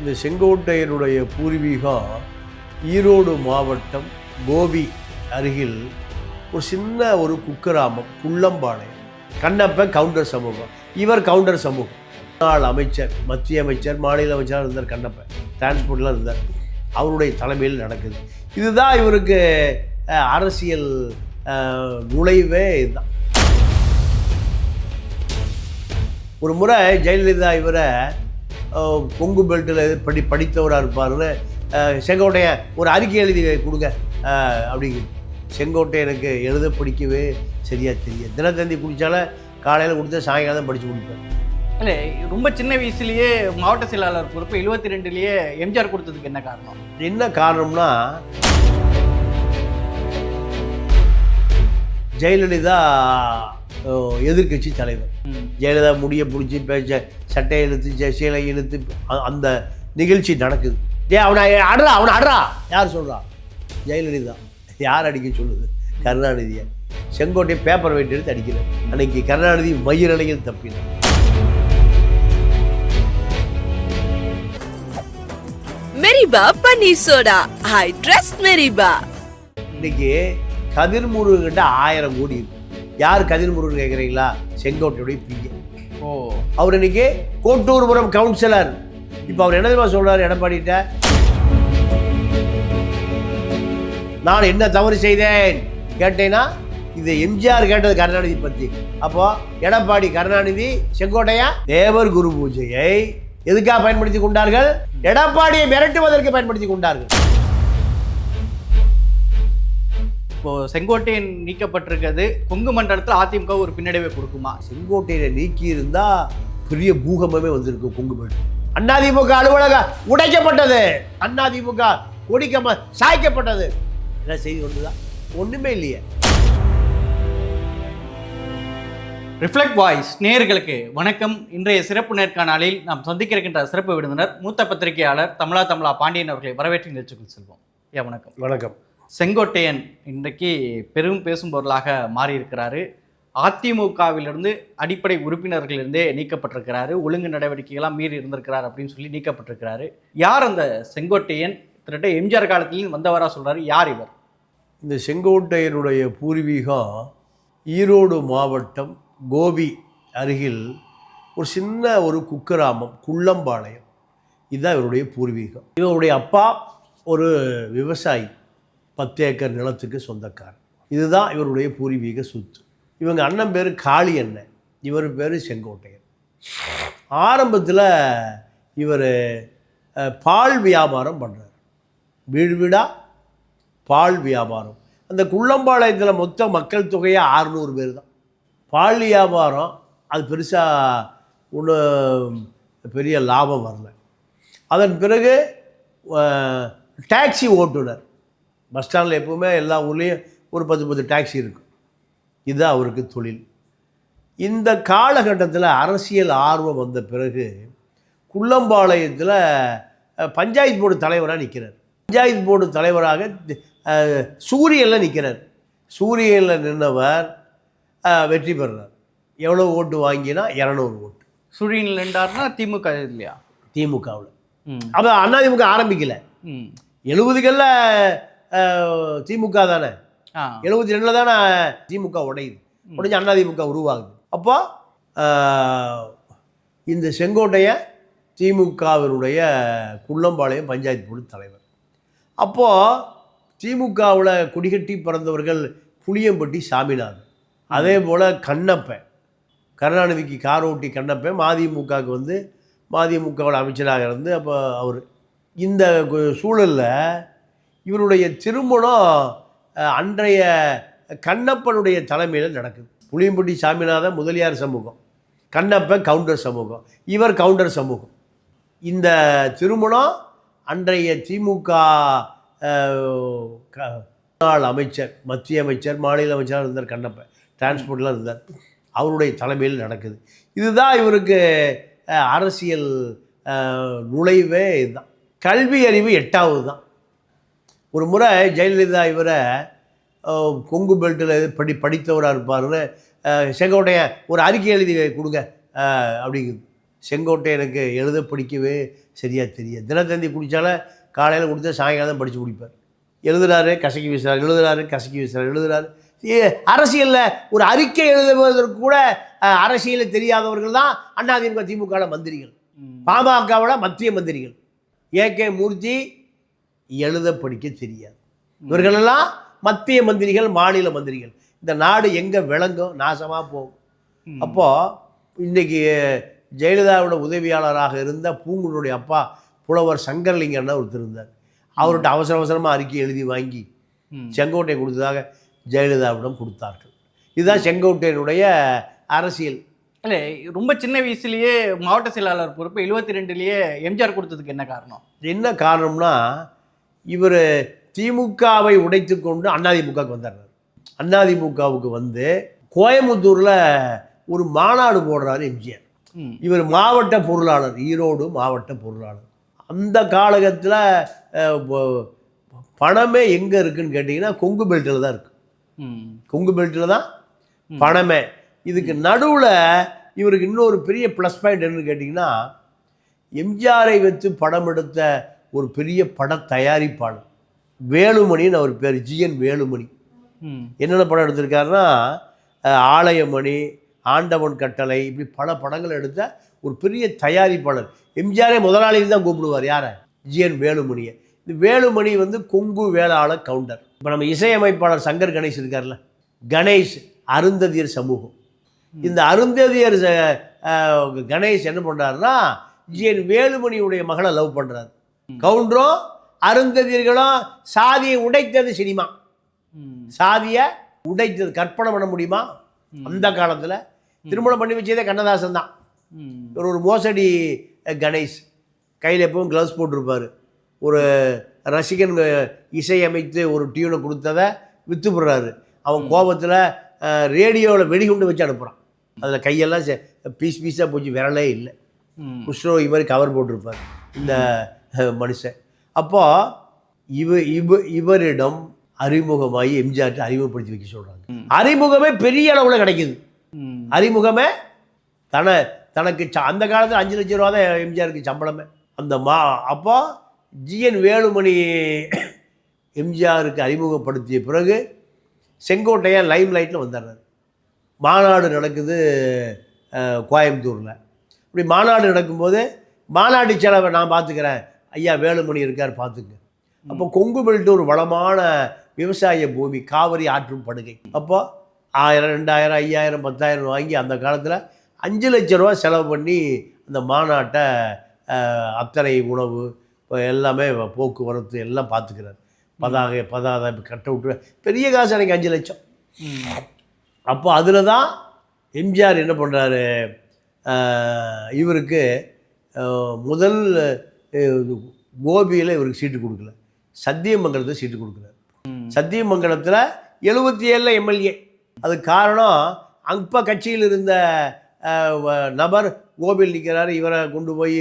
இந்த செங்கோட்டையனுடைய பூர்வீகம் ஈரோடு மாவட்டம் கோபி அருகில் ஒரு சின்ன ஒரு குக்கிராமம் குள்ளம்பாளையம் கண்ணப்பன் கவுண்டர் சமூகம். இவர் கவுண்டர் சமூகம். முன்னாள் அமைச்சர் மத்திய அமைச்சர் மாநில அமைச்சராக இருந்தார் கண்ணப்பன் டிரான்ஸ்போர்ட்லாம் இருந்தார். அவருடைய தலைமையில் நடக்குது. இதுதான் இவருக்கு அரசியல் நுழைவே இதுதான். ஒரு முறை ஜெயலலிதா இவரை கொங்கு பெல்ட்டில் படி படித்தவராக இருப்பாருன்னு அஹ், செங்கோட்டையன் ஒரு அறிக்கை எழுதி கொடுங்க. அஹ், அப்படிங்குது செங்கோட்டையனுக்கு எழுத படிக்கவே சரியாக தெரியும் தினத்தந்தி குடித்தால காலையில் கொடுத்தா சாயங்காலம் தான் படித்து கொடுப்பேன். இல்லை ரொம்ப சின்ன வயசுலயே மாவட்ட செயலாளர் பொறுப்பு எழுபத்தி ரெண்டுலயே எம்ஜிஆர் கொடுத்ததுக்கு என்ன காரணம்? என்ன காரணம்னா ஜெயலலிதா எதிர்க்கட்சி தலைவர். ஜெயலலிதா முடியை பிடிச்சி பேச்ச சட்டையை இழுத்து சீலை இழுத்து அந்த நிகழ்ச்சி நடக்குது. ஏ அவனை அட்றா அவனை அட்றா. யார் சொல்கிறா ஜெயலலிதா. யார் அடிக்க சொல்லுது? கருணாநிதியை. செங்கோட்டை பேப்பர் வெயிட் எடுத்து அடிக்கிறார். அன்னைக்கு கருணாநிதி மயிரலையில் தப்பினார். மெரிபா பன்னீர் சோடா. ஐ ட்ரஸ்ட் மெரிபா. இன்னைக்கு கதிர் முருகன்கிட்ட ஆயிரம் கோடி இருக்கு. யார் கதிர் முருகன் கேட்குறீங்களா செங்கோட்டையுடைய பிஏ ஓ. அவர் இன்னைக்கு கோட்டூர்புரம் கவுன்சிலர் இப்போ அவர் என்ன தெரியுமா சொல்றாரு? எடப்பாடிட்ட நான் என்ன தவறு செய்தேன்? கேட்டேன்னா இது எம்ஜிஆர் கேட்டது கருணாநிதி பத்தி. அப்போ எடப்பாடி கருணாநிதி செங்கோட்டையா? தேவர் குரு பூஜையை எதுக்காக பயன்படுத்தி கொண்டார்கள்? எடப்பாடியை மிரட்டுவதற்கு பயன்படுத்தி கொண்டார்கள். இப்போ செங்கோட்டையன் நீக்கப்பட்டிருக்கிறது கொங்கு மண்டலத்தில் அதிமுக ஒரு பின்னடைவை கொடுக்குமா? செங்கோட்டையை நீக்கி இருந்தா பெரிய பூகம்பமே வந்திருக்கும் கொங்குமேடு அதிமுக அலுவலகம் உடைக்கப்பட்டது. அதிமுக கொடிக்க சாய்க்கப்பட்டது. என்ன செய்தி ஒன்றுதான் ஒண்ணுமே இல்லையே. ரிஃப்ளெக்ட் வாய்ஸ் நேயர்களுக்கு வணக்கம். இன்றைய சிறப்பு நேர்காணலில் நாம் சந்திக்க இருக்கின்ற சிறப்பு விருந்தினர் மூத்த பத்திரிகையாளர் தமிழா தமிழா பாண்டியன் அவர்களை வரவேற்று நிகழ்ச்சிக்குள் செல்வோம். ஐயா வணக்கம். வணக்கம். செங்கோட்டையன் இன்றைக்கு பெரும் பேசும் பொருளாக மாறியிருக்கிறாரு. அதிமுகவிலிருந்து அடிப்படை உறுப்பினர்களிருந்தே நீக்கப்பட்டிருக்கிறாரு. ஒழுங்கு நடவடிக்கைகளாக மீறி இருந்திருக்கிறார் அப்படின்னு சொல்லி நீக்கப்பட்டிருக்கிறாரு. யார் அந்த செங்கோட்டையன்? கிட்டத்தட்ட எம்ஜிஆர் காலத்திலையும் வந்தவராக சொல்கிறாரு யார் இவர்? இந்த செங்கோட்டையனுடைய பூர்வீகம் ஈரோடு மாவட்டம் கோபி அருகில் ஒரு சின்ன ஒரு குக்கிராமம் குள்ளம்பாளையம். இதுதான் இவருடைய பூர்வீகம். இவருடைய அப்பா ஒரு விவசாயி. பத்து ஏக்கர் நிலத்துக்கு சொந்தக்காரர் இதுதான் இவருடைய பூர்வீக சொத்து. இவங்க அண்ணன் பேர் காளி அண்ணன். இவர் பேர் செங்கோட்டையன். ஆரம்பத்தில் இவர் பால் வியாபாரம் பண்ணுறார் வீடு வீடாக பால் வியாபாரம். அந்த குள்ளம்பாளையத்தில் மொத்த மக்கள் தொகையே ஆறுநூறு பேர் தான். பால் வியாபாரம் அது பெருசாக ஒன்றும் பெரிய லாபம் வரல. அதன் பிறகு டாக்ஸி ஓட்டுநர் பஸ் ஸ்டாண்டில் எப்பவுமே எல்லா ஊர்லேயும் ஒரு பத்து பத்து டாக்ஸி இருக்கும். இதுதான் அவருக்கு தொழில். இந்த காலகட்டத்தில் அரசியல் ஆர்வம் வந்த பிறகு குள்ளம்பாளையத்தில் பஞ்சாயத்து போர்டு தலைவராக நிற்கிறார் பஞ்சாயத்து போர்டு தலைவராக சூரியனில் நிற்கிறார் சூரியனில் நின்றவர் வெற்றி பெறுறார். எவ்வளோ ஓட்டு வாங்கினா இரநூறு ஓட்டு. சுழியில் நின்றார்னா திமுக இல்லையா? திமுகவில். அப்போ அதிமுக ஆரம்பிக்கல. எழுபதுகளில் திமுக தானே? எழுபத்தி ரெண்டில் தானே திமுக உடையுது. உடைஞ்சு அண்ணா திமுக உருவாகுது. அப்போ இந்த செங்கோட்டைய திமுகவினுடைய குள்ளம்பாளையம் பஞ்சாயத்து போர்டு தலைவர். அப்போது திமுகவில் குடிகட்டி பிறந்தவர்கள் புளியம்பட்டி சாமிநாதன். அதே போல் கண்ணப்பன். கருணாநிதிக்கு கார் ஓட்டி கண்ணப்பன் மதிமுகவுக்கு வந்து மதிமுகவோட அமைச்சராக இருந்து அப்போ அவர். இந்த சூழலில் இவருடைய திருமணம் அன்றைய கண்ணப்பனுடைய தலைமையில் நடக்குது. புளியம்பட்டி சாமிநாதன் முதலியார் சமூகம் கண்ணப்பன் கவுண்டர் சமூகம் இவர் கவுண்டர் சமூகம். இந்த திருமணம் அன்றைய திமுக க- முன்னாள் அமைச்சர் மத்திய அமைச்சர் மாநில அமைச்சராக இருந்தார் கண்ணப்பன். டிரான்ஸ்போர்ட்லாம் இருந்தார். அவருடைய தலைமையில் நடக்குது. இதுதான் இவருக்கு அரசியல் நுழைவே இதுதான். கல்வி அறிவு எட்டாவது தான் ஒரு முறை ஜெயலலிதா இவரை கொங்கு பெல்ட்டில் படி படித்தவராக இருப்பாருன்னு அஹ், செங்கோட்டையன் ஒரு அறிக்கை எழுதி கொடுங்க அப்படிங்குது. செங்கோட்டை எனக்கு எழுத படிக்கவே சரியாக தெரியாது. தினத்தந்தி குடித்தால காலையில் கொடுத்தா சாயங்காலம் படித்து குடிப்பார் எழுதுறாரு கசக்கி வீசுறாரு எழுதுறாரு கசக்கி வீசுறாரு எழுதுறாரு. அரசியலில் ஒரு அறிக்கை எழுதுவதற்கு கூட அரசியலில் தெரியாதவர்கள் தான் அதிமுக திமுக மந்திரிகள். பாமகவில் மத்திய மந்திரிகள். ஏகே மூர்த்தி எழுத படிக்க தெரியாது. இவர்களெல்லாம் மத்திய மந்திரிகள் மாநில மந்திரிகள். இந்த நாடு எங்கே விளங்கும்? நாசமாக போகும். அப்போது இன்னைக்கு ஜெயலலிதாவோட உதவியாளராக இருந்த பூங்குனுடைய அப்பா புலவர் சங்கர்லிங்கன்னு ஒருத்தர் இருந்தார். அவர்கிட்ட அவசர அவசரமாக அறிக்கை எழுதி வாங்கி செங்கோட்டை கொடுத்ததாக ஜெயலலிதாவிடம் கொடுத்தார்கள். இதுதான் செங்கோட்டையனுடைய அரசியல். இல்லை ரொம்ப சின்ன வயசுலயே மாவட்ட செயலாளர் பொறுப்பு எழுபத்தி ரெண்டுலயே எம்ஜிஆர் கொடுத்ததுக்கு என்ன காரணம்? என்ன காரணம்னா இவர் திமுகவை உடைத்து கொண்டு அதிமுகவுக்கு வந்தார். அதிமுகவுக்கு வந்து கோயம்புத்தூரில் ஒரு மாநாடு போடுறாரு எம்ஜிஆர். இவர் மாவட்ட பொருளாளர் ஈரோடு மாவட்ட பொருளாளர். அந்த காலகட்டத்தில் பணமே எங்கே இருக்குன்னு கேட்டிங்கன்னா கொங்கு பெல்ட்டில் தான் இருக்கு. ம். கொங்கு பெல்ட்டில் தான் பணமே. இதுக்கு நடுவில் இவருக்கு இன்னொரு பெரிய ப்ளஸ் பாயிண்ட் என்னன்னு கேட்டிங்கன்னா எம்ஜிஆரை வச்சு படம் எடுத்த ஒரு பெரிய பட தயாரிப்பாளர். வேலுமணின்னு அவர் பேர் ஜிஎன் வேலுமணி. என்னென்ன படம் எடுத்திருக்காருன்னா ஆலயமணி ஆண்டவன் கட்டளை இப்படி பல படங்கள் எடுத்த ஒரு பெரிய தயாரிப்பாளர். எம்ஜிஆரே முதலாளின்னு தான் கூப்பிடுவார் யாரை? ஜிஎன் வேலுமணியை. இந்த வேலுமணி வந்து கொங்கு வேளாளர் கவுண்டர். இப்போ நம்ம இசையமைப்பாளர் சங்கர் கணேஷ் இருக்கார்ல கணேஷ் அருந்ததியர் சமூகம். இந்த அருந்ததியர் கணேஷ் என்ன பண்ணுறாருன்னா ஜிஎன் வேலுமணியுடைய மகளை லவ் பண்ணுறாரு கவுண்டரும் அருந்ததியர்களும் சாதியை உடைத்தது சினிமா. சாதியை உடைத்தது கற்பனை பண்ண முடியுமா? அந்த காலத்தில் திருமணம் பண்ணி வச்சதே கண்ணதாசன் தான். இவர் ஒரு மோசடி கணேஷ். கையில் எப்பவும் க்ளவுஸ் போட்டிருப்பார். ஒரு ரசிகன் இசையமைத்து ஒரு டியூனை கொடுத்ததை வித்து போடுறாரு. அவன் கோபத்தில் ரேடியோவில் வெடிகுண்டு வச்சு அனுப்புகிறான் அதில் கையெல்லாம் பீஸ் பீஸாக போச்சு விரலே இல்லை. ம். குஷ்ணரோகி மாதிரி கவர் போட்டிருப்பார். இந்த மனுஷன். அப்போது இவ இவ இவரிடம் அறிமுகமாகி எம்ஜிஆர்ட்டு அறிமுகப்படுத்தி வைக்க சொல்கிறாங்க அறிமுகமே பெரிய அளவில் கிடைக்குது. அறிமுகமே தன தனக்கு அந்த காலத்தில் அஞ்சு லட்ச ரூபா தான் எம்ஜிஆருக்கு சம்பளமே. அந்த மா அப்போ ஜிஎன் வேலுமணி எம்ஜிஆருக்கு அறிமுகப்படுத்திய பிறகு செங்கோட்டையன் லைம் லைட்டில் வந்துடுறாரு. மாநாடு நடக்குது கோயம்புத்தூரில். இப்படி மாநாடு நடக்கும்போது மாநாட்டு செலவை நான் பார்த்துக்கிறேன். ஐயா வேலுமணி இருக்கார் பார்த்துங்க. அப்போ கொங்கு பெல்ட் ஒரு வளமான விவசாய பூமி காவிரி ஆற்றும் படுகை. அப்போ ஆயிரம் ரெண்டாயிரம் ஐயாயிரம் பத்தாயிரம் வாங்கி அந்த காலத்தில் அஞ்சு லட்ச ரூபா செலவு பண்ணி அந்த மாநாட்டை அத்தனை உணவு இப்போ எல்லாமே போக்குவரத்து எல்லாம் பார்த்துக்கிறார். பதாகை பதாகை கட்ட விட்டு பெரிய காசு அன்றைக்கி அஞ்சு லட்சம். அப்போ அதில் தான் எம்ஜிஆர் என்ன பண்ணுறாரு இவருக்கு முதல் கோபியில் இவருக்கு சீட்டு கொடுக்கல. சத்தியமங்கலத்தில் சீட்டு கொடுக்குறாரு. சத்தியமங்கலத்தில் எழுபத்தி ஏழில் எம்எல்ஏ. அது காரணம் அப்போ கட்சியில் இருந்த நபர் கோபியில் நிற்கிறாரு இவரை கொண்டு போய்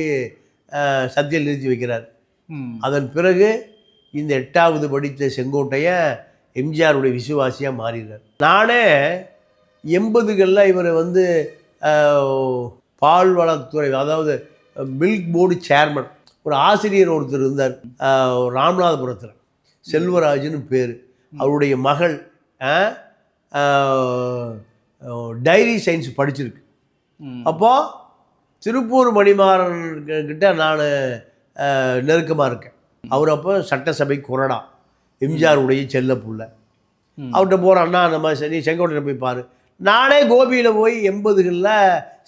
சத்தியில் நிறுத்தி வைக்கிறார். அதன் பிறகு இந்த எட்டாவது படித்த செங்கோட்டைய எம்ஜிஆருடைய விசுவாசியாக மாறினார் நானே எண்பதுகளில் இவர் வந்து பால்வளத்துறை அதாவது மில்க் போர்டு சேர்மன் ஒரு ஆசிரியர் ஒருத்தர் இருந்தார். ராமநாதபுரத்தில். செல்வராஜுன்னு பேர். அவருடைய மகள் டைரி சயின்ஸ் படிச்சிருக்கு. அப்போது திருப்பூர் மணிமாறன் கிட்ட நான் நெருக்கமாக இருக்கேன். அவர் அப்போ சட்டசபை கொறடா. எம்ஜிஆருடைய செல்ல புள்ள. அவர்கிட்ட போகிற அண்ணா அந்த மாதிரி சரி செங்கோட்டையில் போய் பாரு. நானே கோபியில் போய் எண்பதுகளில்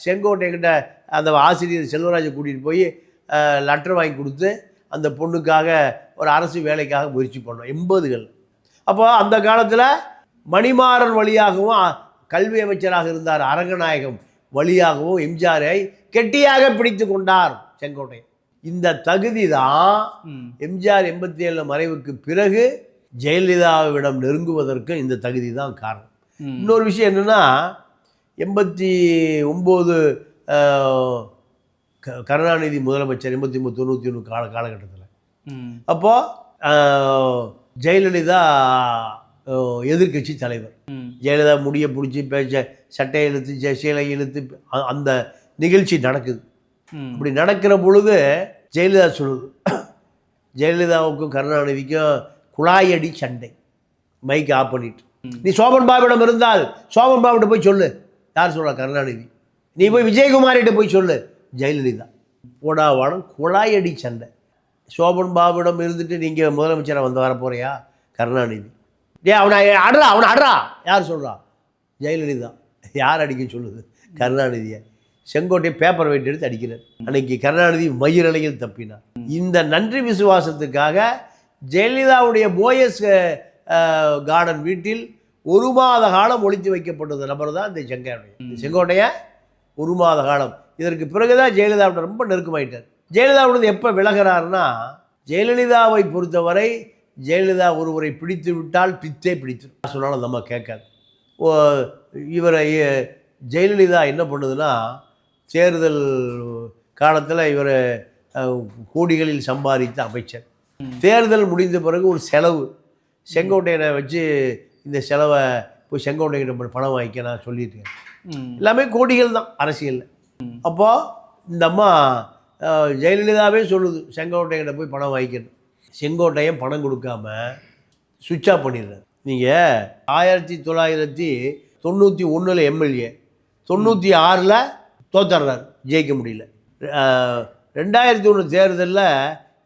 செங்கோட்டை கிட்ட அந்த ஆசிரியர் செல்வராஜை கூட்டிகிட்டு போய் லெட்டர் வாங்கி கொடுத்து அந்த பொண்ணுக்காக ஒரு அரசு வேலைக்காக முயற்சி பண்ணோம் எண்பதுகள் அப்போ அந்த காலத்தில் மணிமாறன் வழியாகவும் கல்வி அமைச்சராக இருந்தார் அரங்கநாயகம் வழியாகவும் எம்ஜிஆரை கெட்டியாக பிடித்து கொண்டார் செங்கோட்டை இந்த தகுதி தான். எம்ஜிஆர் எண்பத்தி ஏழு மறைவுக்கு பிறகு ஜெயலலிதாவிடம் நெருங்குவதற்கு இந்த தகுதி தான் காரணம். இன்னொரு விஷயம் என்னென்னா எண்பத்தி ஒம்பது கருணாநிதி முதலமைச்சர் எண்பத்தி ஒம்பது தொண்ணூற்றி ஒன்று கால காலகட்டத்தில். அப்போது ஜெயலலிதா எதிர்க்கட்சி தலைவர். ஜெயலலிதா முடியை பிடிச்சி பேச்ச சட்டையை இழுத்து சீலை இழுத்து அந்த நிகழ்ச்சி நடக்குது. அப்படி நடக்கிற பொழுது ஜெயலலிதா சொல்லுது. ஜெயலலிதாவுக்கும் கருணாநிதிக்கும் குழாயடி சண்டை. மைக் ஆஃப் பண்ணிட்டு. நீ சோபன் பாபிடம் இருந்தால் சோபன் பாபிட்ட போய் சொல்லு. யார் சொல்றா? கருணாநிதி. நீ போய் விஜயகுமாரிட்ட போய் சொல்லு. ஜெயலலிதா. போடாவாடம் குழாயடி சண்டை. சோபன் பாபுடம் இருந்துட்டு நீங்கள் முதலமைச்சராக வந்து வர போறியா? கருணாநிதி. டே அவனை அடுறா அவனை அடுறா யார் சொல்கிறா ஜெயலலிதா. யார் அடிக்க சொல்லுது? கருணாநிதியை. செங்கோட்டை பேப்பர் வெயிட் எடுத்து அடிக்கிறார். அன்னைக்கு கருணாநிதி மயிரலையில் தப்பினார். இந்த நன்றி விசுவாசத்துக்காக ஜெயலலிதாவுடைய போயஸ் கார்டன் வீட்டில் ஒரு மாத காலம் ஒழித்து வைக்கப்பட்டது. நபர் தான் இந்த செங்கோட்டையன் இந்த ஒரு மாத காலம். இதற்கு பிறகுதான் ஜெயலலிதாவோட ரொம்ப நெருக்கமாயிட்டார். ஜெயலலிதாவுடன் எப்போ விலகிறாருன்னா ஜெயலலிதாவை பொறுத்தவரை ஜெயலலிதா ஒருவரை பிடித்து விட்டால் பித்தே பிடித்து சொன்னாலும் நம்ம கேட்காது. ஓ இவரை ஜெயலலிதா என்ன பண்ணுதுன்னா தேர்தல் காலத்தில் இவர் கோடிகளில் சம்பாதித்த அமைச்சர். தேர்தல் முடிந்த பிறகு ஒரு செலவு. செங்கோட்டையனை வச்சு இந்த செலவை போய் செங்கோட்டையன் பணம் வாங்கிக்க நான் சொல்லியிருக்கேன். எல்லாமே கோடிகள் தான் அரசியலில். அப்போ இந்த அம்மா ஜெயலலிதாவே சொல்லுது செங்கோட்டையன்கிட்ட போய் பணம் வாங்கிக்கணும். செங்கோட்டையன் பணம் கொடுக்காம சுவிட்ச் ஆஃப் பண்ணிடுறாரு. நீங்கள் ஆயிரத்தி தொள்ளாயிரத்தி தொண்ணூற்றி ஒன்றில் எம்எல்ஏ தொண்ணூற்றி ஆறில் தோத்துறாரு ஜெயிக்க முடியல. ரெண்டாயிரத்தி ஒன்று தேர்தலில்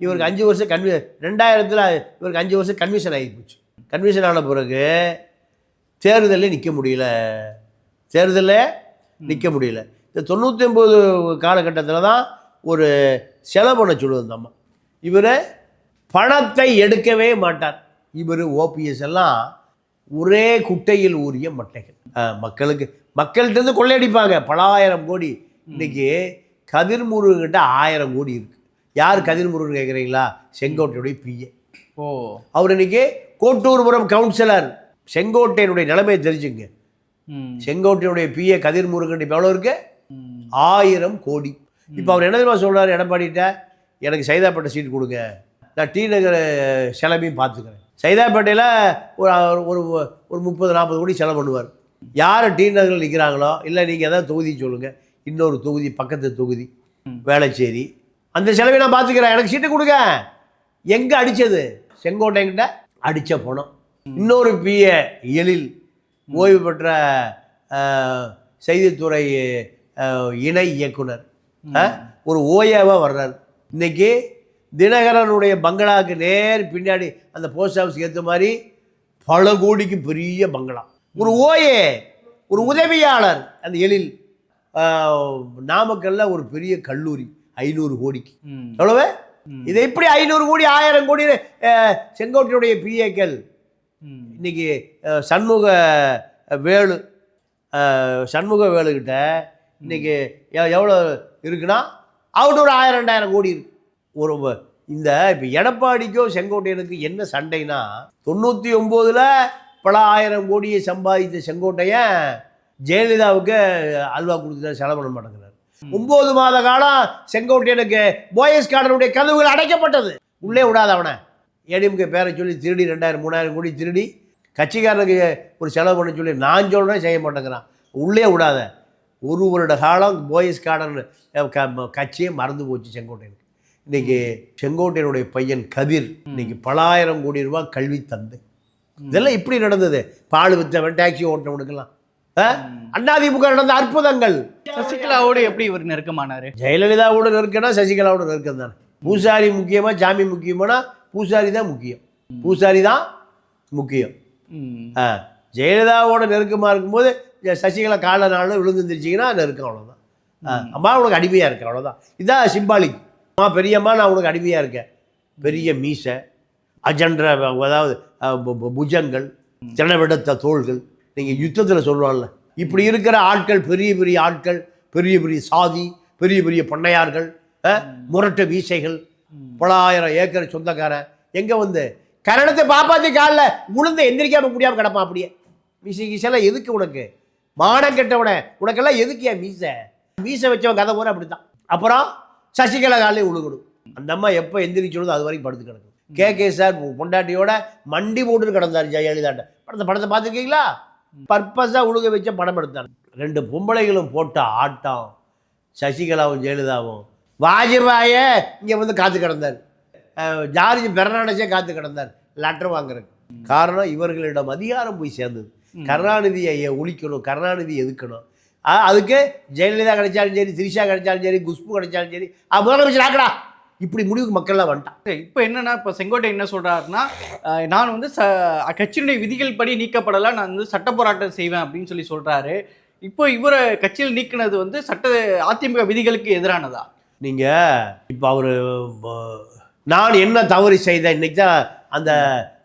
இவருக்கு அஞ்சு வருஷம் கன்வி ரெண்டாயிரத்தில் இவருக்கு அஞ்சு வருஷம் கன்விஷன் ஆகி போச்சு. கன்விஷன் ஆன பிறகு தேர்தலில் நிற்க முடியல. தேர்தலில் நிற்க முடியல. இந்த தொண்ணூற்றி ஒம்பது காலகட்டத்தில் தான் ஒரு செலவு பண்ண சொல்லுவது இந்த அம்மா இவர் பணத்தை எடுக்கவே மாட்டார். இவர் ஓபிஎஸ் எல்லாம் ஒரே குட்டையில் ஊறிய மட்டைகள். மக்களுக்கு மக்கள்கிட்ட இருந்து கொள்ளையடிப்பாங்க. பலாயிரம் கோடி. இன்னைக்கு கதிர்முருகன்கிட்ட ஆயிரம் கோடி இருக்கு. யார் கதிர்முருகன் கேட்குறீங்களா செங்கோட்டையுடைய பிஏ ஓ. அவர் இன்னைக்கு கோட்டூர்புரம் கவுன்சிலர் செங்கோட்டையனுடைய நிலைமையை தெரிஞ்சுங்க. செங்கோட்டையுடைய பிஏ கதிர்முருகன் இப்போ எவ்வளோ இருக்கு? ம். ஆயிரம் கோடி. இப்போ அவர் என்ன தெரியுமா சொல்றாரு? எடப்பாடிட்ட எனக்கு சைதாப்பேட்டை சீட் கொடுங்க. நான் டி நகர் செலவையும் பார்த்துக்கிறேன். சைதாப்பேட்டையில் ஒரு ஒரு ஒரு முப்பது நாற்பது கோடி செலவு பண்ணுவார். யார் டி நகரில் நிற்கிறாங்களோ இல்லை நீங்கள் எதாவது தொகுதி சொல்லுங்கள் இன்னொரு தொகுதி பக்கத்து தொகுதி. வேளச்சேரி. அந்த செலவை நான் பார்த்துக்கிறேன். எனக்கு சீட்டு கொடுங்க. எங்கே அடித்தது செங்கோட்டைங்கிட்ட அடித்த பணம். இன்னொரு பிஏ எழில் ஓய்வு பெற்ற செய்தித்துறை இணை இயக்குனர். ஒரு ஓயாவாக வர்றார். இன்னைக்கு தினகரனுடைய பங்களாவுக்கு நேர் பின்னாடி அந்த போஸ்ட் ஆஃபீஸ்க்கு ஏற்ற மாதிரி பல கோடிக்கு பெரிய பங்களா. ஒரு ஓயே ஒரு உதவியாளர் அந்த எழில். நாமக்கல்ல ஒரு பெரிய கல்லூரி ஐநூறு கோடிக்கு. எவ்வளவு. இது எப்படி ஐநூறு கோடி ஆயிரம் கோடி செங்கோட்டையுடைய பிஏக்கள். இன்னைக்கு சண்முக வேலு சண்முக வேலுக்கிட்ட இன்னைக்கு எ- எவ்வளோ இருக்குன்னா அவர்கிட்ட ஒரு ஆயிரம் ரெண்டாயிரம் கோடி இருக்கு. ஒரு இந்த இப்போ எடப்பாடிக்கோ செங்கோட்டையனுக்கு என்ன சண்டைனா தொண்ணூற்றி ஒம்போதில் பல ஆயிரம் கோடியை சம்பாதித்த செங்கோட்டையன் ஜெயலலிதாவுக்கு அல்வா கொடுத்து செலவு பண்ண மாட்டேங்கிறார். ஒன்பது மாத காலம் செங்கோட்டையனுக்கு போயஸ் கார்டனுடைய கதவுகள் அடைக்கப்பட்டது. உள்ளே விடாத அவனை. ஏடிஎம்கே பேரை சொல்லி திருடி ரெண்டாயிரம் மூணாயிரம் கோடி திருடி கட்சிக்காரனுக்கு ஒரு செலவு பண்ண சொல்லி நான் சொல்கிறேன் செய்ய மாட்டேங்கிறான். உள்ளே விடாத. ஒரு வருட காலம் போயஸ் கார்டன் கட்சியே மறந்து போச்சு செங்கோட்டையனுக்கு. இன்னைக்கு செங்கோட்டையனுடைய பையன் கதிர் இன்னைக்கு பலாயிரம் கோடி ரூபாய் கல்வி தந்தை. இதெல்லாம் இப்படி நடந்தது. பால் வித்தவன் டாக்ஸி ஓட்டினவனுக்கெல்லாம். அண்ணாதிமுக நடந்த அற்புதங்கள். சசிகலாவோடு எப்படி இவர் நெருக்கமானாரு? ஜெயலலிதாவோட நெருக்கனா சசிகலாவோட நெருக்கம் தானே பூசாரி முக்கியமா சாமி முக்கியமானா பூசாரி தான் முக்கியம். பூசாரி தான் முக்கியம். ஜெயலலிதாவோட நெருக்கமாக இருக்கும்போது சசிகலா கால நாள் விழுந்துருச்சிங்கன்னா நெருக்கம் அவ்வளோதான் ஆ, அம்மா உனக்கு அடிமையாக இருக்கேன் அவ்வளோதான் இதான் சிம்பாலிக். அம்மா பெரியம்மா நான் உனக்கு அடிமையாக இருக்கேன். பெரிய மீசை அஜன்ற அதாவது புஜங்கள் திறனவிடத்த தோள்கள். நீங்கள் யுத்தத்தில் சொல்லுவாங்கல்ல. இப்படி இருக்கிற ஆட்கள் பெரிய பெரிய ஆட்கள் பெரிய பெரிய சாதி பெரிய பெரிய பண்ணையார்கள் முரட்டு மீசைகள் பல ஆயிரம் ஏக்கர் சொந்தக்காரன். எங்கே வந்து? கரணத்தை பாப்பாத்தி காலில் உளுந்து எந்திரிக்காம முடியாமல் கிடப்பான் அப்படியே. மீசை கீசெல்லாம் எதுக்கு உனக்கு? மானம் கெட்டவனே உனக்கெல்லாம் எதுக்கு என் மீசை? மீசை வச்சவன் கதை பூரா அப்படித்தான். அப்புறம் சசிகலா காலையும் உழுகணும் அந்த அம்மா எப்போ எந்திரிச்சோதோ அது வரைக்கும் படுத்து கிடக்கும் கே கே சார் பொண்டாட்டியோட மண்டி போட்டுட்டு கிடந்தார் ஜெயலலிதாட்ட படத்தை படத்தை பார்த்துருக்கீங்களா? பர்பஸாக உழுக வச்ச படம் எடுத்தாங்க ரெண்டு பொம்பளைகளும் போட்ட ஆட்டம் சசிகலாவும் ஜெயலலிதாவும். வாஜ்பாய இங்கே வந்து காத்து கிடந்தார். ஜார்ஜ் பெர்னாண்டஸே காத்து கிடந்தார். லெட்டர் வாங்குறதுக்கு. காரணம் இவர்களிடம் அதிகாரம் போய் சேர்ந்தது. கருணாநிதியை ஒழிக்கணும் கருணாநிதி எதுக்கணும்? அதுக்கு ஜெயலலிதா கிடைச்சாலும் சரி திரிஷா கிடைச்சாலும் சரி குஷ்பு கிடைச்சாலும் சரி ஆ, முதலமைச்சர் ஆக்கடா! இப்படி முடிவுக்கு மக்கள்லாம் வந்துட்டான் இப்போ என்னன்னா இப்போ செங்கோட்டை என்ன சொல்றாருன்னா அஹ், நான் வந்து ச கட்சியினுடைய விதிகள் படி நீக்கப்படலாம் நான் வந்து சட்ட போராட்டம் செய்வேன் அப்படின்னு சொல்லி சொல்றாரு. இப்போ இவரை கட்சியில் நீக்கினது வந்து சட்ட அதிமுக விதிகளுக்கு எதிரானதா? நீங்கள் இப்போ அவர் நான் என்ன தவறு செய்தேன் இன்னைக்கு தான் அந்த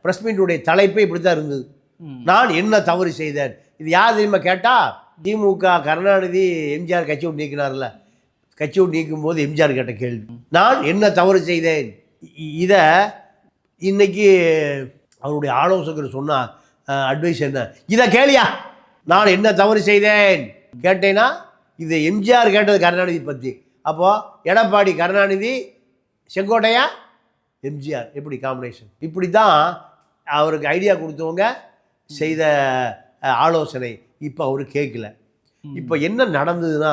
ப்ரெஸ் மீட்டுடைய தலைப்பே இப்படி தான் இருந்தது. நான் என்ன தவறு செய்தேன்? இது யார் தெரியுமா கேட்டால் திமுக கருணாநிதி எம்ஜிஆர் கட்சி விட்டு நீக்கினார்ல. கட்சி விட்டு நீக்கும் போது எம்ஜிஆர் கேட்ட கேள்வி. நான் என்ன தவறு செய்தேன்? இதை இன்னைக்கு அவருடைய ஆலோசகர் சொன்ன அட்வைஸ் என்ன? இதை கேளியா? நான் என்ன தவறு செய்தேன்? கேட்டேன்னா இது எம்ஜிஆர் கேட்டது கருணாநிதி பற்றி அப்போது எடப்பாடி கருணாநிதி செங்கோட்டையா? எம்ஜிஆர். எப்படி காம்பினேஷன் இப்படி தான் அவருக்கு ஐடியா கொடுத்தவங்க செய்த ஆலோசனை இப்போ அவர் கேட்கல இப்போ என்ன நடந்ததுன்னா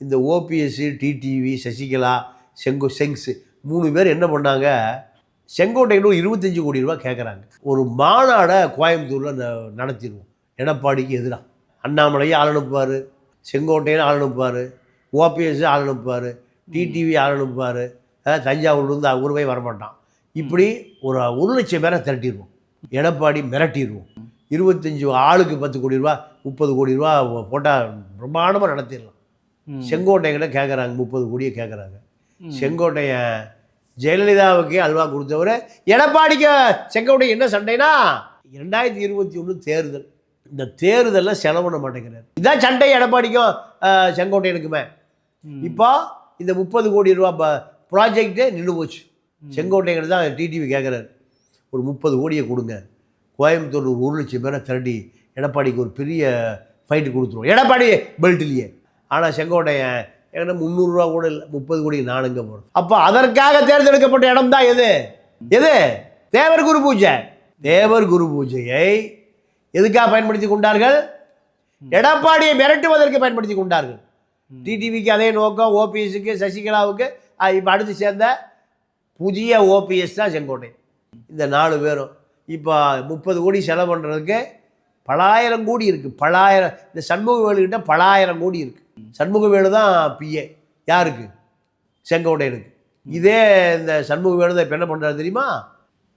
இந்த ஓபிஎஸ் டிடிவி சசிகலா செங்கோ செங்ஸ் மூணு பேர் என்ன பண்ணாங்க செங்கோட்டையிலும் இருபத்தஞ்சு கோடி ரூபா கேட்குறாங்க ஒரு மாநாடை கோயம்புத்தூரில் நடத்திடுவோம் எடப்பாடிக்கு எதிராக அண்ணாமலையும் ஆள் அனுப்புவார் செங்கோட்டையன் ஆள் அனுப்புவார் ஓபிஎஸ் ஆள் அனுப்புவார் டிடிவி ஆள் அனுப்புவார் தஞ்சாவூர்லேருந்து ஊருவே வரமாட்டான். இப்படி ஒரு ஒரு லட்சம் பேரை திரட்டிடுவோம் எடப்பாடி மிரட்டிடுவோம் இருபத்தஞ்சு ஆளுக்கு பத்து கோடி ரூபா முப்பது கோடி ரூபா போட்டால் பிரம்மாண்டமாக நடத்திடலாம். ம். செங்கோட்டையங்கிட்ட கேட்குறாங்க முப்பது கோடியை கேட்குறாங்க ம். செங்கோட்டையன் ஜெயலலிதாவுக்கே அல்வா கொடுத்தவரை எடப்பாடிக்கு செங்கோட்டை என்ன சண்டைனா ரெண்டாயிரத்தி இருபத்தி ஒன்று தேர்தல். இந்த தேர்தலில் செலவு பண்ண மாட்டேங்கிறார். இதான் சண்டை எடப்பாடிக்கும் செங்கோட்டையனுக்குமே. இப்போ இந்த முப்பது கோடி ரூபா ப்ராஜெக்டே நின்று போச்சு. செங்கோட்டையன் தான் டிடிவி கேட்குறாரு ஒரு முப்பது கோடியை கொடுங்க. கோயம்புத்தூர் ஒரு ஒரு லட்சம் பேரை திரட்டி எடப்பாடிக்கு ஒரு பெரிய ஃபைட்டு கொடுத்துருவோம். எடப்பாடி பெல்ட்லேயே. ஆனால் செங்கோட்டையன் என்கிட்ட முந்நூறுரூவா கூட இல்லை முப்பது கோடி நானுங்க போகிறோம் அப்போ அதற்காக தேர்ந்தெடுக்கப்பட்ட இடம் தான் எது? எது? தேவர் குரு பூஜை. தேவர் குரு பூஜையை எதுக்காக பயன்படுத்தி கொண்டார்கள்? எடப்பாடியை மிரட்டுவதற்கு பயன்படுத்தி கொண்டார்கள். டிடிவிக்கு அதே நோக்கம் ஓபிஎஸ்க்கு சசிகலாவுக்கு இப்போ அடுத்து சேர்ந்த புதிய ஓபிஎஸ் தான் செங்கோட்டை இந்த நாலு பேரும். இப்போ முப்பது கோடி செலவு பண்ணுறதுக்கு பலாயிரம் கோடி இருக்குது பலாயிரம் இந்த சண்முகவேலுக்கிட்ட பலாயிரம் கோடி இருக்குது சண்முகவேலு தான் பிஏ யாருக்கு? செங்கோட்டையனுக்கு. இதே இந்த சண்முகவேலு தான் இப்போ என்ன பண்ணுறாரு தெரியுமா?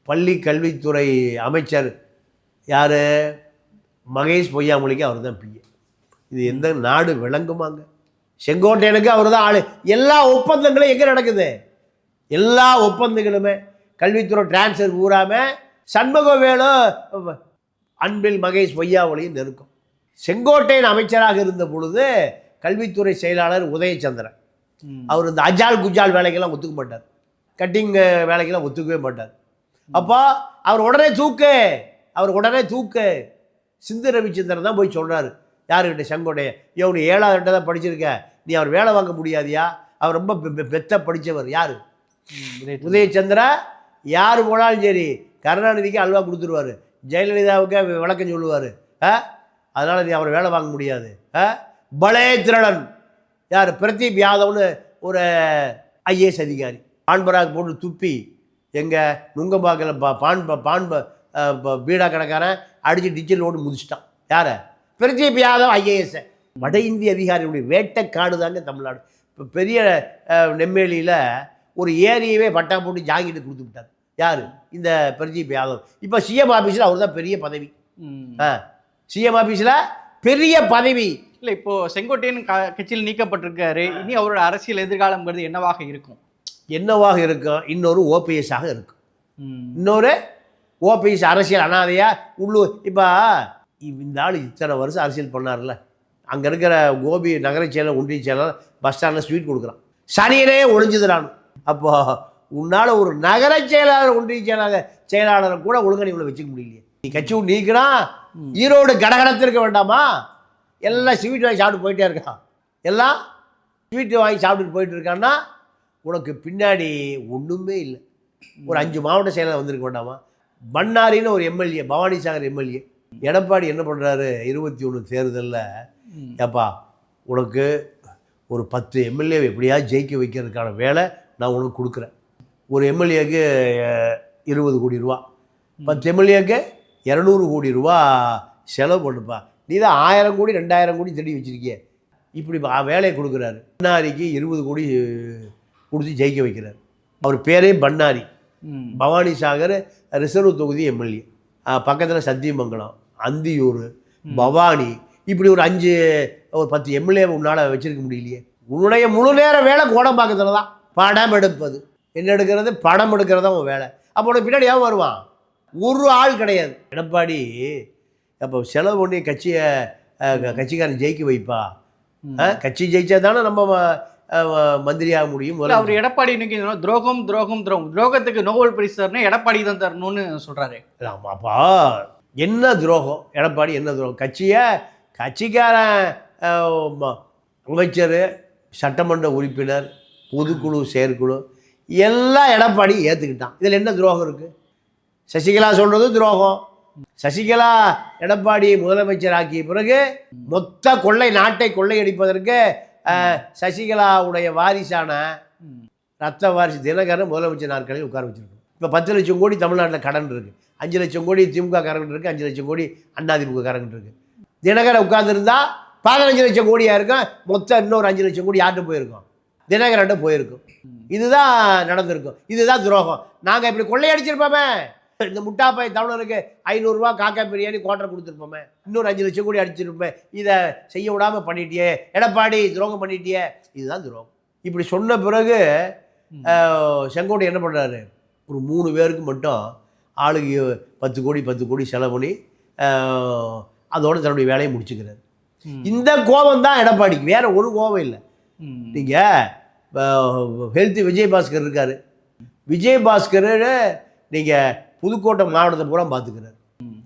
பள்ளி கல்வித்துறை அமைச்சர் யார்? மகேஷ் பொய்யாமொழிக்கு அவர் தான் பிஏ இது எந்த நாடு விளங்குமாங்க? செங்கோட்டையனுக்கு அவர் தான் ஆளு. எல்லா ஒப்பந்தங்களும் எங்கே நடக்குது? எல்லா ஒப்பந்தங்களுமே கல்வித்துறை டிரான்ஸ்ஃபர் பூராம சண்முகவேலு அன்பில் மகேஷ் பொய்யாவளியும் நெருக்கம். செங்கோட்டையன் அமைச்சராக இருந்த பொழுது கல்வித்துறை செயலாளர் உதயச்சந்திரன். அவர் இந்த அஜால் குஜால் வேலைக்கெல்லாம் ஒத்துக்க மாட்டார். கட்டிங் வேலைக்கெல்லாம் ஒத்துக்கவே மாட்டார். அப்போ அவர் உடனே தூக்கு அவர் உடனே தூக்கு. சிந்து ரவிச்சந்திரன் தான் போய் சொல்கிறாரு யாருக்கிட்ட செங்கோட்டையன்? இவனு ஏழாவது தான் படிச்சிருக்க. நீ அவர் வேலை வாங்க முடியாதியா? அவர் ரொம்ப பெத்த படித்தவர் யார்? உதயச்சந்திரா யார் போனாலும் சரி கருணாநிதிக்கு அல்வா கொடுத்துருவாரு. ஜெயலலிதாவுக்கு விளக்கம் சொல்லுவார். ஆ? அதனால் நீ அவரை வேலை வாங்க முடியாது. ஆ? பலே திரளன் யார்? பிரதீப் யாதவ்னு ஒரு ஐஏஎஸ் அதிகாரி. பான்பராக் போட்டு துப்பி எங்கள் நுங்கம்பாக்கில் பா பான் ப- பான் ப- பீடா கணக்காரன் அடித்து டிஜிட்டல் ஓட்டு முடிச்சிட்டான் யாரை? பிரதீப் யாதவ் ஐஏஎஸ். வட இந்திய அதிகாரியுடைய வேட்டைக்காடு தாங்க தமிழ்நாடு. இப்போ பெரிய நெம்மேலியில் ஒரு ஏரியவே பட்டா போட்டு ஜாங்கிட்டு கொடுத்து விட்டார். யார்? இந்த பிரதீப் யாதவ். இப்போ சிஎம் ஆஃபீஸில் அவர் தான் பெரிய பதவி. ஆ. சிஎம் ஆஃபீஸில் பெரிய பதவி. இல்ல இப்போ செங்கோட்டையன் க- கட்சியில் நீக்கப்பட்டிருக்காரு. இனி அவரோட அரசியல் எதிர்காலம்ங்கிறது என்னவாக இருக்கும்? என்னவாக இருக்கும்? இன்னொரு ஓபிஎஸ்ஸாக இருக்கும். இன்னொரு ஓபிஎஸ் அரசியல் அனாதையா உள்ளூர் இப்போ இந்த ஆள் இத்தனை வருஷம் அரசியல் பண்ணார்ல அங்கே இருக்கிற கோபி நகர செயலர் ஒன்றிய செயலர் பஸ் ஸ்டாண்டில் ஸ்வீட் கொடுக்குறான். சனியனே ஒளிஞ்சுதுறான் அப்போ உன்னால் ஒரு நகர செயலாளர் ஒன்றிய செயலாளர் செயலாளரை கூட ஒழுங்கா நீ இவ்வளோ வச்சுக்க முடியலையே. நீ கட்சி நீக்கினா ஈரோடு கடகடத்திருக்க வேண்டாமா? எல்லாம் ஸ்வீட் வாங்கி சாப்பிட்டு போயிட்டே இருக்கான். எல்லாம் ஸ்வீட்டு வாங்கி சாப்பிட்டுட்டு போயிட்டு இருக்கான்னா உனக்கு பின்னாடி ஒன்றுமே இல்லை. ஒரு அஞ்சு மாவட்ட செயலர் வந்திருக்க வேண்டாமா? பண்ணாரின்னு ஒரு எம்எல்ஏ பவானி சாகர் எம்எல்ஏ. எடப்பாடி என்ன பண்ணுறாரு இருபத்தி ஒன்று தேர்தலில். ஏப்பா உனக்கு ஒரு பத்து எம்எல்ஏ எப்படியாவது ஜெயிக்க வைக்கிறதுக்கான வேலை நான் உனக்கு கொடுக்குறேன். ஒரு எம்எல்ஏக்கு இருபது கோடி ரூபா. பத்து எம்எல்ஏக்கு இரநூறு கோடி ரூபா செலவு பண்ணுப்பா. நீ தான் ஆயிரம் கோடி ரெண்டாயிரம் கோடி தேடி வச்சிருக்கிய. இப்படி வேலையை கொடுக்குறாரு. பண்ணாரிக்கு இருபது கோடி கொடுத்து ஜெயிக்க வைக்கிறார். அவர் பேரே பண்ணாரி. பவானி சாகர் ரிசர்வ் தொகுதி எம்எல்ஏ. பக்கத்தில் சத்தியமங்கலம் அந்தியூர் பவானி. இப்படி ஒரு அஞ்சு ஒரு பத்து எம்எல்ஏ உன்னால் வச்சிருக்க முடியலையே. உன்னுடைய முழு நேர வேலை கோடம்பாக்கத்தில் தான் படம் எடுப்பது. என்ன எடுக்கிறது? படம் எடுக்கிறது தான் உன் வேலை. அப்போ உனக்கு பின்னாடி ஏன் வருவான் ஒரு ஆள் கிடையாது. எடப்பாடி அப்போ செலவு பண்ணி கட்சியை கட்சிக்காரன் ஜெயிக்க வைப்பா? கட்சி ஜெயிச்சா தானே நம்ம மந்திரியாக முடியும். இல்ல, அவர் எடப்பாடி இன்னைக்கு துரோகம் துரோகம் துரோகம். துரோகத்துக்கு நோபல் பரிசு தரணும் எடப்பாடி தான் தரணும்னு சொல்றாரு. ஆமாப்பா என்ன துரோகம்? எடப்பாடி என்ன துரோகம்? கட்சியை கட்சிக்காரன் அமைச்சர் சட்டமன்ற உறுப்பினர் பொதுக்குழு செயற்குழு எல்லாம் எடப்பாடி ஏற்றுக்கிட்டான் இதில் என்ன துரோகம் இருக்குது சசிகலா சொல்கிறது துரோகம். சசிகலா எடப்பாடி முதலமைச்சர் ஆக்கிய பிறகு மொத்த கொள்ளை நாட்டை கொள்ளையடிப்பதற்கு சசிகலாவுடைய வாரிசான ரத்த வாரிசு தினகரன் முதலமைச்சர் நாற்காலில் உட்கார வச்சிருக்கோம் இப்போ பத்து லட்சம் கோடி தமிழ்நாட்டில் கடன் இருக்கு. அஞ்சு லட்சம் கோடி திமுக காரங்க இருக்கு அஞ்சு லட்சம் கோடி அதிமுக காரங்க இருக்கு. தினகரன் உட்கார்ந்துருந்தா பதினஞ்சு லட்சம் கோடியாக இருக்கும் மொத்தம் இன்னொரு அஞ்சு லட்சம் கோடி யார்கிட்ட போயிருக்கோம்? தினகரன்ட்ட போயிருக்கும். இதுதான் நடந்திருக்கும். இதுதான் துரோகம். நாங்கள் இப்படி கொள்ளையடிச்சிருப்போமே. இந்த முட்டாப்பாய் தமிழருக்கு ஐநூறுரூவா காக்கா பிரியாணி கோட்டரை கொடுத்துருப்போமே. இன்னொரு அஞ்சு லட்சம் கோடி அடிச்சிருப்பேன் இதை செய்ய விடாமல் பண்ணிட்டியே. எடப்பாடி துரோகம் பண்ணிட்டியே. இதுதான் துரோகம். இப்படி சொன்ன பிறகு செங்கோட்டை என்ன பண்ணுறாரு ஒரு மூணு பேருக்கு மட்டும் ஆளுக்கு பத்து கோடி பத்து கோடி செலவு பண்ணி அதோட தன்னுடைய வேலையை முடிச்சுக்கிறாரு. இந்த கோபம் தான் எடப்பாடிக்கு. வேற ஒரு கோபம் இல்லை. நீங்கள் ஹெல்த் விஜயபாஸ்கர் இருக்கார். விஜயபாஸ்கர் நீங்கள் புதுக்கோட்டை மாவட்டத்தை பூரா பார்த்துக்கிறார்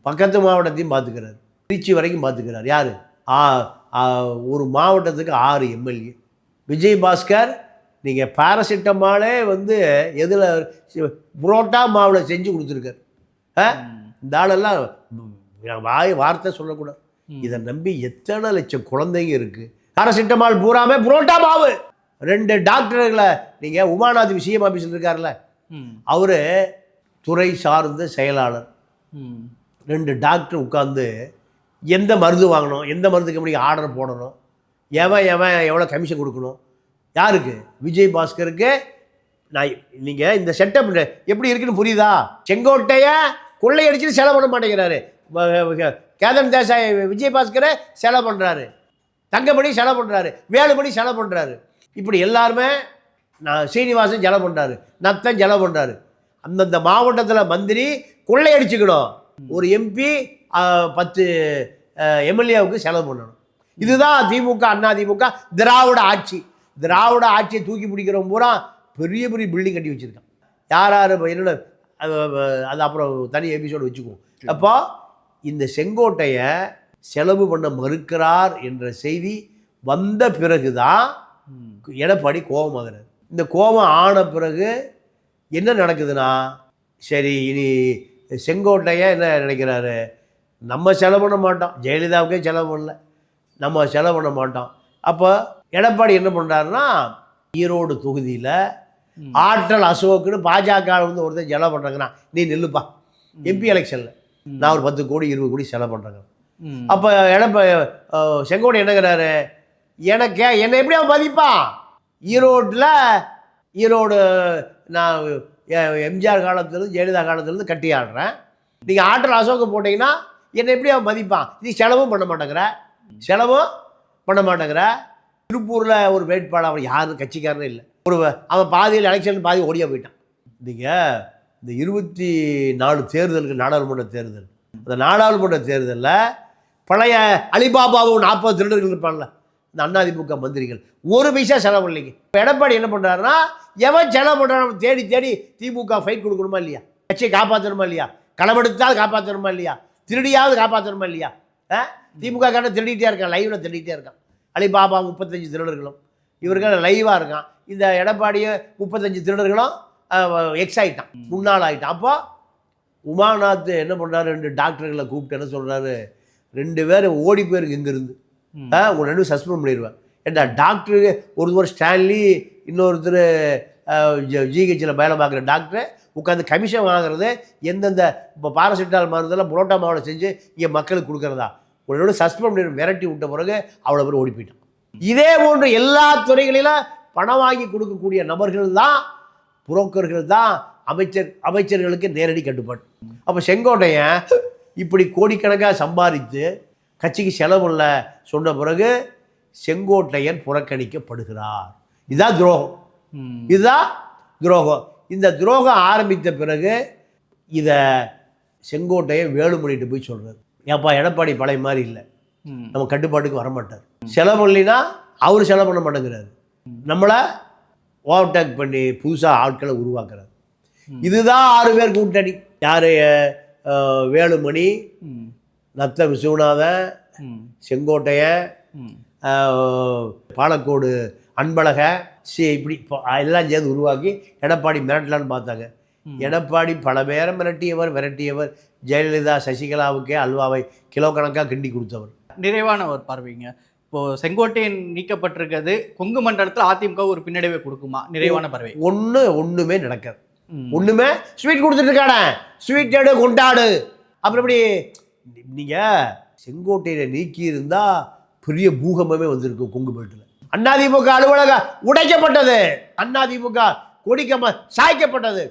பக்கத்து மாவட்டத்தையும் பார்த்துக்கிறார் திருச்சி வரைக்கும் பார்த்துக்கிறார் யார்? ஒரு மாவட்டத்துக்கு ஆறு எம்எல்ஏ. விஜயபாஸ்கர் நீங்கள் பாராசிட்டமாலே வந்து எதில் புரோட்டா மாவில் செஞ்சு கொடுத்துருக்கார்? இந்த ஆளெல்லாம் வாய் வார்த்தை சொல்லக்கூடாது. இதை நம்பி எத்தனை லட்சம் குழந்தைங்க இருக்கு. பாராசிட்டமால் பூராமே புரோட்டா மாவு. ரெண்டு டாக்டர்களை நீங்கள் உமாநாத் விஷயம் ஆஃபீஸில் இருக்கார்ல. அவர் துறை சார்ந்த செயலாளர். ம். ரெண்டு டாக்டர் உட்காந்து எந்த மருந்து வாங்கணும் எந்த மருந்து கம்பெனிக்கு ஆர்டர் போடணும் எவன் எவன் எவ்வளோ கமிஷன் கொடுக்கணும் யாருக்கு? விஜய் பாஸ்கருக்கு நான் நீங்கள் இந்த செட்டப் எப்படி இருக்குன்னு புரியுதா? செங்கோட்டைய கொள்ளையடிச்சுட்டு செலவு பண்ண மாட்டேங்கிறாரு. கேதன் தேசாய் விஜய் பாஸ்கரை செலவு பண்ணுறாரு தங்கமணி செலவு பண்ணுறாரு வேலுபடி செலவு பண்ணுறாரு இப்படி எல்லாருமே நான் சீனிவாசன் செலவு பண்ணுறாரு நத்தன் செலவு பண்ணுறாரு அந்தந்த மாவட்டத்தில் மந்திரி கொள்ளையடிச்சுக்கணும் ஒரு எம்பி பத்து எம்எல்ஏவுக்கு செலவு பண்ணணும். இதுதான் திமுக அண்ணா திமுக திராவிட ஆட்சி. திராவிட ஆட்சியை தூக்கி பிடிக்கிறவங்க பூரா பெரிய பெரிய பில்டிங் கட்டி வச்சுருக்கான். யார் யார் என்னோட அது அப்புறம் தனி எபிசோடு வச்சுக்குவோம். அப்போ இந்த செங்கோட்டையை செலவு பண்ண மறுக்கிறார் என்ற செய்தி வந்த பிறகுதான் ம். எடப்பாடி கோபமாகிறார். இந்த கோபம் ஆன பிறகு என்ன நடக்குதுன்னா சரி இனி செங்கோட்டையை என்ன நினைக்கிறாரு? நம்ம செலவு பண்ண மாட்டோம். ஜெயலலிதாவுக்கே செலவு பண்ணல. நம்ம செலவு பண்ண மாட்டோம். அப்போ எடப்பாடி என்ன பண்ணுறாருன்னா ஈரோடு தொகுதியில். ஆற்றல் அசோக்குன்னு பாஜக வந்து ஒருத்தன் செலவு பண்ணுறாங்கன்னா நீ நில்லுப்பா. எம்பி எலெக்ஷனில் நான் ஒரு பத்து கோடி இருபது கோடி செலவு பண்ணுறேங்க. அப்போ எடப்ப செங்கோடு என்னங்கிறாரு? எனக்கு என்னை எப்படி அவன் மதிப்பான் ஈரோட்டில் ஈரோடு நான் எ- எம்ஜிஆர் காலத்துலேருந்து ஜெயலலிதா காலத்துலேருந்து கட்டி ஆடுறேன் நீங்கள் ஆற்றல் அசோக்கு போட்டிங்கன்னா என்னை எப்படி அவன் மதிப்பான் நீ செலவும் பண்ண மாட்டேங்கிற. செலவும் பண்ண மாட்டேங்கிற. திருப்பூரில் ஒரு வேட்பாளர் அவன் யாரும் கட்சிக்காரனே இல்லை. ஒரு அவன் பாதியில் எலெக்ஷன் பாதி ஓடியா போயிட்டான். நீங்கள் இந்த இருபத்தி நாலு தேர்தலுக்கு நாடாளுமன்ற தேர்தல். அந்த நாடாளுமன்ற தேர்தலில் பழைய அலிபாபாவும் நாற்பது திருடர்கள் இருப்பான்ல இந்த அண்ணாதிமுக மந்திரிகள். ஒரு பைசா செலவு இல்லைங்க. இப்போ எடப்பாடி என்ன பண்ணுறாருன்னா எவன் செலவு பண்ணுறான் தேடி தேடி திமுக ஃபைட் கொடுக்கணுமா இல்லையா? கட்சியை காப்பாற்றணுமா இல்லையா? களவெடுத்தாவது காப்பாற்றணுமா இல்லையா? திருடியாவது காப்பாற்றணுமா இல்லையா? ஆ? திமுக காரன் திருடிட்டே இருக்கான் லைவில் திருடிட்டே இருக்கான். அலிபாபா முப்பத்தஞ்சு திருடர்களும். இவர்கள் லைவாக இருக்கான். இந்த எடப்பாடியை முப்பத்தஞ்சு திருடர்களும் எக்ஸ் ஆகிட்டான் முன்னாள் ஆயிட்டான். அப்போ உமாநாத் என்ன பண்ணுறாரு ரெண்டு டாக்டர்களை கூப்பிட்டு என்ன சொல்கிறாரு ரெண்டு பேரும் ஓடி போயிருக்கு இங்கேருந்து. ஆ உங்களை ரெண்டு சஸ்பெண்ட் பண்ணிடுவேன் ஏண்டா டாக்டரு ஒருத்தர் ஸ்டான்லி இன்னொருத்தர் ஜிஹெச்சில் வேலை பார்க்குற டாக்டர் உட்காந்து கமிஷன் வாங்குறது எந்தெந்த இப்போ பாராசிட்டால் மருந்தெல்லாம் புரோட்டா மாவில் செஞ்சு இங்கே மக்களுக்கு கொடுக்குறதா? உன்னோட சஸ்பெண்ட் பண்ணி மிரட்டி விட்ட பிறகு அவ்வளோ பேர் ஓடி போயிட்டான் இதே போன்று எல்லா துறைகளிலும் பணம் வாங்கி கொடுக்கக்கூடிய நபர்கள் தான் புரோக்கர்கள் தான் அமைச்சர் அமைச்சர்களுக்கு நேரடி கட்டுப்பாடு. அப்போ செங்கோட்டையன் இப்படி கோடிக்கணக்காக சம்பாதித்து கட்சிக்கு செலவுள்ள சொன்ன பிறகு செங்கோட்டையன் புறக்கணிக்கப்படுகிறார். இதுதான் துரோகம். இதுதான் துரோகம். இந்த துரோகம் ஆரம்பித்த பிறகு இதை செங்கோட்டையன் வேலுமணிட்டு போய் சொல்றாரு. ஏப்பா எடப்பாடி பழைய மாதிரி இல்லை. நம்ம கட்டுப்பாட்டுக்கு வர மாட்டார் செலவு இல்லைன்னா அவர் செலவு பண்ண மாட்டேங்கிறாரு. நம்மளை ஓவர்டேக் பண்ணி புதுசாக ஆட்களை உருவாக்குறாரு. இதுதான் ஆறு பேர் கூட்டணி. யார்? வேலுமணி. நத்த விஸ்வநாதன். ஆஹ், பாலக்கோடு அன்பழக சி இப்படி இப்போ எல்லாம் சேர்ந்து உருவாக்கி எடப்பாடி மிரட்டலான்னு பார்த்தாங்க. எடப்பாடி பல பேரை மிரட்டியவர் விரட்டியவர். ஜெயலலிதா சசிகலாவுக்கே அல்வாவை கிலோ கணக்காக கிண்டி கொடுத்தவர். நிறைவான ஒரு பார்வைங்க. இப்போ செங்கோட்டையன் நீக்கப்பட்டிருக்கிறது கொங்கு மண்டலத்தில் அதிமுக ஒரு பின்னடைவை கொடுக்குமா? நிறைவான பார்வை. ஒன்று ஒன்றுமே நடக்காது. ஒன்றுமே ஸ்வீட் கொடுத்துட்டு இருக்கானே ஸ்வீட் எடு கொண்டாடு. அப்புறம் எப்படி? நீங்கள் செங்கோட்டையை நீக்கி இருந்தா பெரிய பூகம்பமே வந்திருக்கும் கொங்கு பெல்ட்டில் அதிமுக அலுவலகம் உடைக்கப்பட்டது. அதிமுக கொடிக்கம சாய்க்கப்பட்டது.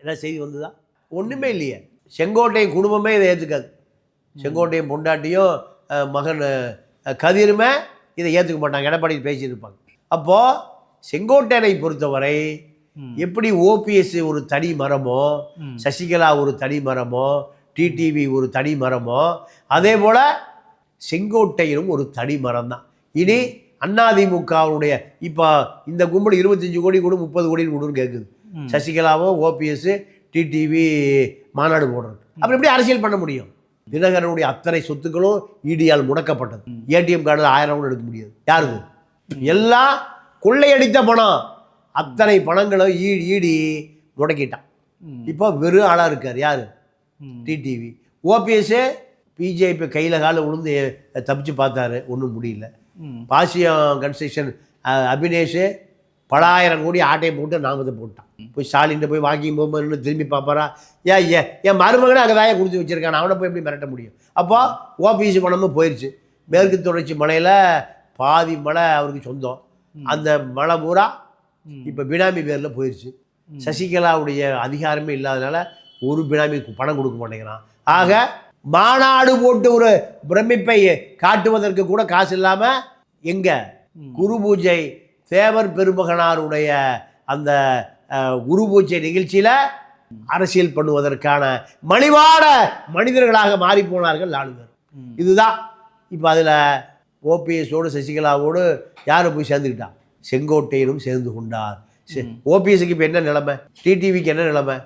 என்ன செய்தி வந்ததா? ஒன்றுமே இல்லையே. செங்கோட்டை குடும்பமே இதை ஏற்றுக்காது செங்கோட்டையும் பொண்டாட்டியும் மகன் கதிருமே இதை ஏற்றுக்க மாட்டாங்க. எடப்பாடி பேசியிருப்பாங்க. அப்போது செங்கோட்டையனை பொறுத்தவரை. எப்படி ஓபிஎஸ் ஒரு தனி மரமோ. சசிகலா ஒரு தனி மரமோ டிடிவி ஒரு தனி மரமோ அதே போல் செங்கோட்டையனும் ஒரு தனி மரம் தான் இனி அதிமுகவுடைய இப்போ இந்த கும்பல் இருபத்தஞ்சு கோடி கொடு முப்பது கோடி கொடுன்னு கேட்குது. சசிகலாவும் ஓபிஎஸ் டிடிவி மாநாடு போடுறது. அப்புறம் எப்படி அரசியல் பண்ண முடியும்? தினகரனுடைய அத்தனை சொத்துக்களும் இடியால் முடக்கப்பட்டது. ஏடிஎம் கார்டில் ஆயிரம் கூட எடுக்க முடியாது. யாருது? எல்லாம் கொள்ளையடித்த பணம். அத்தனை பணங்களும் ஈ ஈடி முடக்கிட்டான். இப்போ வெறும் ஆளாக இருக்கார். யார். டிடிவி ஓபிஎஸ்ஸு பிஜேபி கையில் கால விழுந்து தப்பிச்சு பார்த்தாரு. ஒன்றும் முடியல. பாசியம் கன்ஸ்ட்ரக்ஷன் அபினேஷ் பலாயிரம் கோடி ஆட்டையை போட்டு நாமத்தை போட்டான். போய் ஸ்டாலின் போய் வாக்கிங் போகும்போது திரும்பி பார்ப்பாரா? ஏன் ஏன் என் மருமகனே அங்கே தாயை கொடுத்து வச்சிருக்கான். அவனை போய் எப்படி மிரட்ட முடியும்? அப்போ ஓபிஎஸ் பணமும் போயிடுச்சு மேற்கு தொடர்ச்சி மலையில் பாதி மலை அவருக்கு சொந்தம். அந்த மலை பூரா. இப்போ பினாமி பேரில் போயிடுச்சு சசிகலாவுடைய அதிகாரமே இல்லாதனால ஒரு பினாமி பணம் கொடுக்க மாட்டேங்கிறான். ஆக மாநாடு போட்டு ஒரு பிரமிப்பை காட்டுவதற்கு கூட காசு இல்லாமல் எங்க? குரு பூஜை தேவர் பெருமகனாருடைய அந்த குரு பூஜை நிகழ்ச்சியில் அரசியல் பண்ணுவதற்கான மலிவான மனிதர்களாக மாறி போனார்கள் ம். இதுதான். இப்போ அதில் ஓபிஎஸோடு சசிகலாவோடு யார் போய் சேர்ந்துக்கிட்டான் செங்கோட்டையனும் சேர்ந்து கொண்டார். ஓபிஎஸ்க்கு இப்போ என்ன நிலைமை? டிடிவிக்கு என்ன நிலைமை?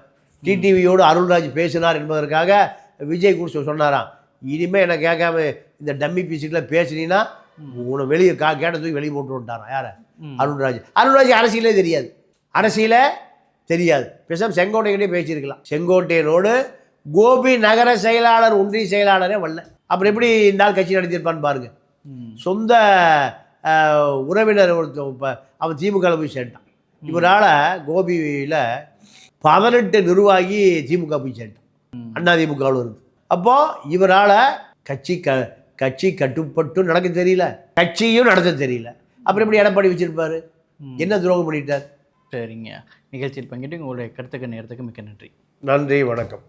டிடிவியோடு அருள்ராஜ் பேசினார் என்பதற்காக விஜய் கூட சொன்னாராம். இனிமேல் என்ன கேட்காம இந்த டம்மி பீஸுக்குலாம் பேசுனீங்கன்னா உன்னை வெளியே கா கேட்ட தூக்கி வெளியே போட்டு விட்டாராம். யாரை? ம். அருள்ராஜ். அருள்ராஜ் அரசியலே தெரியாது. அரசியலே தெரியாது. பேசாம செங்கோட்டையனே பேசியிருக்கலாம். செங்கோட்டையனோடு கோபி நகர செயலாளர் ஒன்றிய செயலாளரே வரல. அப்புறம் எப்படி இந்த ஆள் கட்சி நடத்தியிருப்பான்னு பாருங்க. ம். சொந்த உறவினர் ஒருத்தன் இப்போ அவன் திமுக போய் சேர்ந்தான். இவரால் கோபியில் பதினெட்டு நிர்வாகி திமுக போய் சேர்ந்தான். அண்ணா திமுகவில் இருந்து. அப்போ இவரால் கட்சி க கட்சி கட்டுப்பட்டு நடக்க தெரியல. கட்சியும் நடத்த தெரியல. அப்புறம் எப்படி எடப்பாடி வச்சிருப்பாரு? என்ன துரோகம் பண்ணிட்டார்? சரிங்க. நிகழ்ச்சியில் பங்கிட்டு உங்களுடைய கருத்துக்கு நேரத்துக்கு மிக்க நன்றி. நன்றி வணக்கம்.